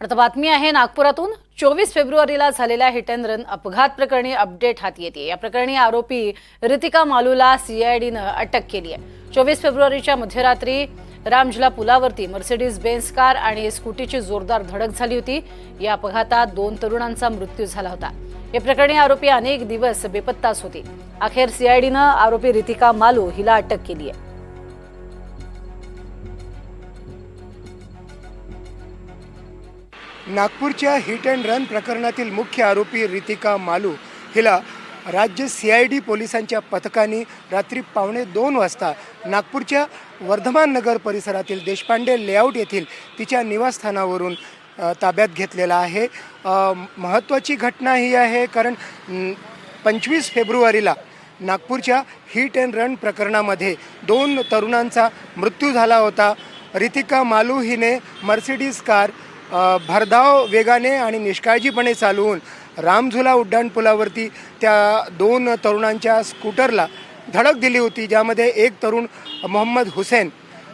आता बातमी आहे नागपुरातून. चोवीस फेब्रुवारीला झालेल्या हिट अँड रन अपघात प्रकरणी अपडेट हाती येते. या प्रकरणी आरोपी रितिका मालूला सीआयडीनं अटक केली आहे. चोवीस फेब्रुवारीच्या मध्यरात्री रामझुला पुलावरती मर्सिडीज बेन्स कार आणि स्कूटीची जोरदार धडक झाली होती. या अपघातात दोन तरुणांचा मृत्यू झाला होता. या प्रकरणी आरोपी अनेक दिवस बेपत्ताच होती. अखेर सीआयडीनं आरोपी रितिका मालू हिला अटक केली आहे. नागपूरच्या हिट अँड रन प्रकरणातील मुख्य आरोपी रितिका मालू हिला राज्य सी आय डी पोलिसांच्या पथकाने रात्री पावणे दोन वाजता नागपूरच्या वर्धमान नगर परिसरातील देशपांडे लेआउट येथील तिच्या निवासस्थानावरून ताब्यात घेतलेला आहे. महत्त्वाची घटना ही आहे कारण पंचवीस फेब्रुवारीला नागपूरच्या हिट अँड रन प्रकरणामध्ये दोन तरुणांचा मृत्यू झाला होता. रितिका मालू हिने मर्सिडीज कार भरधाव वेगाने आणि निष्काळजीपणे चालवून रामझुला उड्डाणपुलावरती त्या दोन तरुणांच्या स्कूटरला धडक दिली होती ज्यामध्ये एक तरुण मोहम्मद हुसेन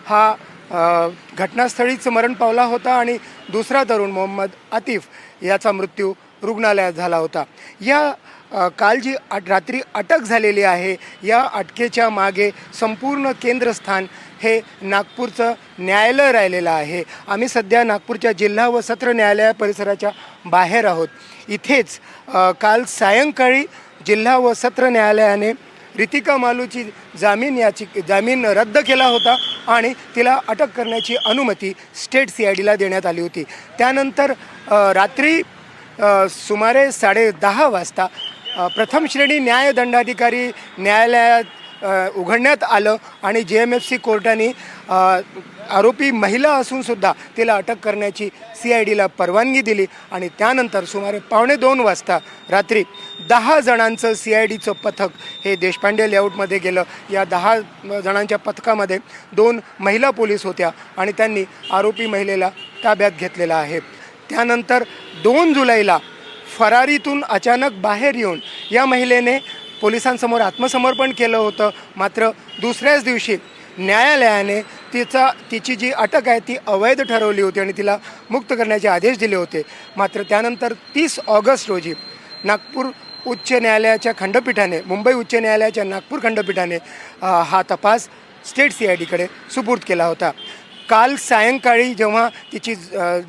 हा घटनास्थळीच मरण पावला होता आणि दुसरा तरुण मोहम्मद आतिफ याचा मृत्यू रुग्णालयात झाला होता. या काल जी अट रात्री अटक झालेली आहे या अटकेच्या मागे संपूर्ण केंद्रस्थान हे नागपूरचं न्यायालय राहिलेलं आहे. आम्ही सध्या नागपूरच्या जिल्हा व सत्र न्यायालय परिसराच्या बाहेर आहोत. इथेच काल सायंकाळी जिल्हा व सत्र न्यायालयाने रितिका मालूची जामीन याची जामीन रद्द केला होता आणि तिला अटक करण्याची अनुमती स्टेट सी आय डीला देण्यात आली होती. त्यानंतर रात्री सुमारे साडे दहा वाजता प्रथम श्रेणी न्यायदंडाधिकारी न्यायालयात उघडण्यात आलं आणि जे एम एफ सी कोर्टाने आरोपी महिला असूनसुद्धा तिला अटक करण्याची सी आय डीला परवानगी दिली आणि त्यानंतर सुमारे पावणे दोन वाजता रात्री दहा जणांचं सी आय डीचं पथक हे देशपांडे लेआउटमध्ये गेलं. या दहा जणांच्या पथकामध्ये दोन महिला पोलीस होत्या आणि त्यांनी आरोपी महिलेला ताब्यात घेतलेला आहे. त्यानंतर दोन जुलैला फरारीतून अचानक बाहेर येऊन या महिलेने पोलिसांसमोर आत्मसमर्पण केलं होतं. मात्र दुसऱ्याच दिवशी न्यायालयाने तिचा तिची जी अटक आहे ती अवैध ठरवली होती आणि तिला मुक्त करण्याचे आदेश दिले होते. मात्र त्यानंतर तीस ऑगस्ट रोजी नागपूर उच्च न्यायालयाच्या खंडपीठाने मुंबई उच्च न्यायालयाच्या नागपूर खंडपीठाने हा तपास स्टेट सी आय डीकडे सुपूर्द केला होता. काल सायंकाळी जेव्हा तिची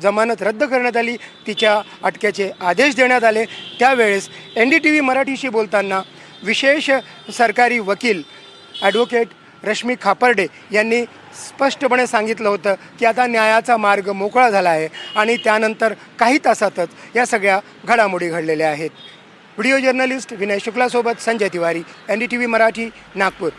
जमानत रद्द करण्यात आली तिच्या अटकेचे आदेश देण्यात आले त्यावेळेस एन डी टी व्ही मराठीशी बोलताना विशेष सरकारी वकील ॲडव्होकेट रश्मी खापर्डे यांनी स्पष्टपणे सांगितलं होतं की आता न्यायाचा मार्ग मोकळा झाला आहे आणि त्यानंतर काही तासातच या सगळ्या घडामोडी घडलेल्या आहेत. Video journalist Vinay शुक्लासोबत Sanjay Tiwari N D T V Marathi Nagpur.